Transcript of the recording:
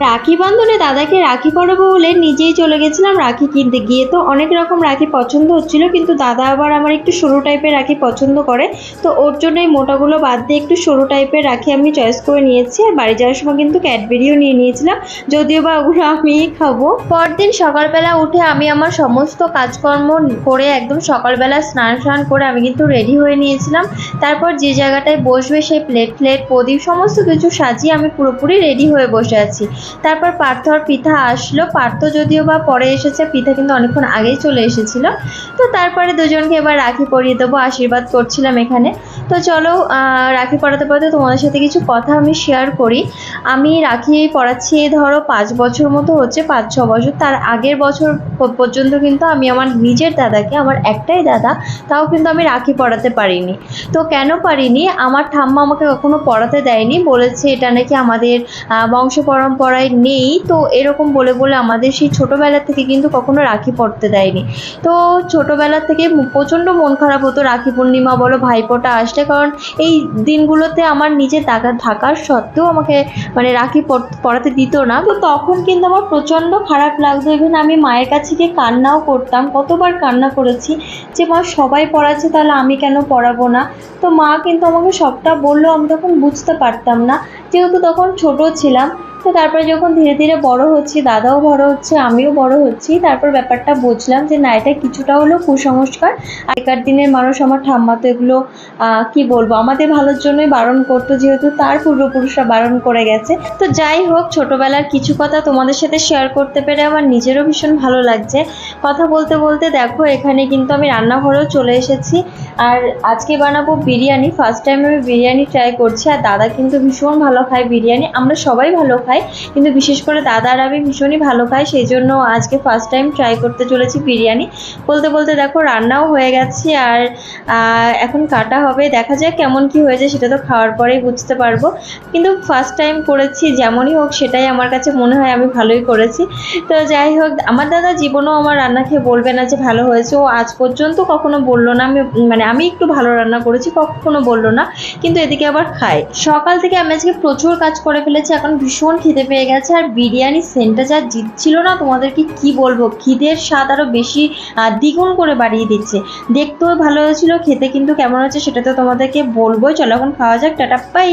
রাখি বন্ধনে দাদাকে রাখি পরাবো বলে নিজেই চলে গেছিলাম রাখি কিনতে। গিয়ে তো অনেক রকম রাখি পছন্দ হচ্ছিল, কিন্তু দাদা আবার আমার একটু সরু টাইপের রাখি পছন্দ করে। তো ওর জন্য এই মোটাগুলো বাদ দিয়ে একটু সরু টাইপের রাখি আমি চয়েস করে নিয়েছি। আর বাড়ি যাওয়ার সময় কিন্তু ক্যাডবেরিও নিয়ে নিয়েছিলাম। যদিও বা ওগুলো আমিই খাব। পরদিন সকালবেলা উঠে আমি আমার সমস্ত কাজকর্ম করে একদম সকালবেলা স্নান স্নান করে আমি কিন্তু রেডি হয়ে নিয়েছিলাম। তারপর যে জায়গাটায় বসবে সেই প্লেট প্লেট প্রদীপ, সমস্ত কিছু সাজিয়ে আমি পুরোপুরি রেডি হয়ে বসে আছি। তারপর পার্থ আর আসলো। পার্থ যদিও বা পরে এসেছে, পিঠা কিন্তু অনেকক্ষণ আগেই চলে এসেছিল। তো তারপরে দুজনকে এবার রাখি পরিয়ে দেবো, আশীর্বাদ করছিলাম এখানে। তো চলো রাখি পড়াতে পরাতে তোমাদের সাথে কিছু কথা আমি শেয়ার করি। আমি রাখি পড়াচ্ছি ধরো পাঁচ বছর মতো হচ্ছে, পাঁচ, ছ বছর। তার আগের বছর পর্যন্ত কিন্তু আমি আমার নিজের দাদাকে, আমার একটাই দাদা, তাও কিন্তু আমি রাখি পড়াতে পারিনি। তো কেন পারিনি? আমার ঠাম্মা আমাকে কখনো পড়াতে দেয়নি। বলেছে, এটা নাকি আমাদের বংশ বংশ পরম্পরায় নেই। তো এরকম বলে বলে আমাদের সেই ছোটোবেলা থেকে কিন্তু কখনো রাখি পড়তে দেয়নি। তো ছোটোবেলা থেকে প্রচণ্ড মন খারাপ হতো রাখি পূর্ণিমা বলো, ভাইফোঁটা আসলে। কারণ এই দিনগুলোতে আমার নিজে টাকা থাকার সত্ত্বেও আমাকে মানে রাখি পরাতে দিত না। তো তখন কিন্তু আমার প্রচণ্ড খারাপ লাগতো। ইভেন আমি মায়ের কাছে গিয়ে কান্নাও করতাম। কতবার কান্না করেছি যে মা সবাই পড়াচ্ছে, তাহলে আমি কেন পড়াবো না? তো মা কিন্তু আমাকে সবটা বলল, আমি তখন বুঝতে পারতাম না। যেহেতু তখন ছোট ছিলাম তো তারপরে যখন ধীরে ধীরে বড় হচ্ছি, দাদাও বড় হচ্ছে, আমিও বড় হচ্ছি, তারপর ব্যাপারটা বুঝলাম যে না, এটা কিছুটা হলেও কুসংস্কার। আগেকার দিনের মানুষ আমার ঠাম্মা তো এগুলো কি বলব, আমাদের ভালোর জন্যই বারণ করতো, যেহেতু তার পূর্বপুরুষরা বারণ করে গেছে। তো যাই হোক, ছোটবেলার কিছু কথা তোমাদের সাথে শেয়ার করতে পেরে আমার নিজেরও ভীষণ ভালো লাগছে। কথা বলতে বলতে দেখো, এখানে কিন্তু আমি রান্নাঘরেও চলে এসেছি। আর আজকে বানাবো বিরিয়ানি ফার্স্ট টাইম আমি বিরিয়ানি ট্রাই করছি, আর দাদা কিন্তু ভীষণ ভালো খায় বিরিয়ানি, আমরা সবাই ভালো খাই। কিন্তু বিশেষ করে দাদা আর আমি ভীষণই ভালো খাই সেই জন্য আজকে ফার্স্ট টাইম ট্রাই করতে চলেছি বিরিয়ানি। বলতে বলতে দেখো রান্নাও হয়ে গেছে আর এখন কাটা হবে। দেখা যাক কেমন কি হয়েছে, সেটা তো খাওয়ার পরেই বুঝতে পারব। কিন্তু ফার্স্ট টাইম করেছি, যেমনই হোক সেটাই আমার কাছে মনে হয় আমি ভালোই করেছি। তো যাই হোক, আমার দাদা জীবনেও আমার রান্না খেয়ে বলবে না যে ভালো হয়েছে। ও আজ পর্যন্ত কখনো বলল না, আমি মানে আমি একটু ভালো রান্না করেছি, কখনো বলল না। কিন্তু এদিকে আবার খায়। সকাল থেকে আমি আজকে প্রচুর কাজ করে ফেলেছি, এখন ভীষণ খিদে পেয়ে গেছে আর বিরিয়ানি সেন্টটা যা জিতছিল না, তোমাদেরকে কি বলব? খিদের স্বাদ আরও বেশি দ্বিগুণ করে বাড়িয়ে দিচ্ছে। দেখতেও ভালো হয়েছিল, খেতে কিন্তু কেমন হয়েছে সেটা তো তোমাদেরকে বলবোই। চলো এখন খাওয়া যাক, টাটা পাই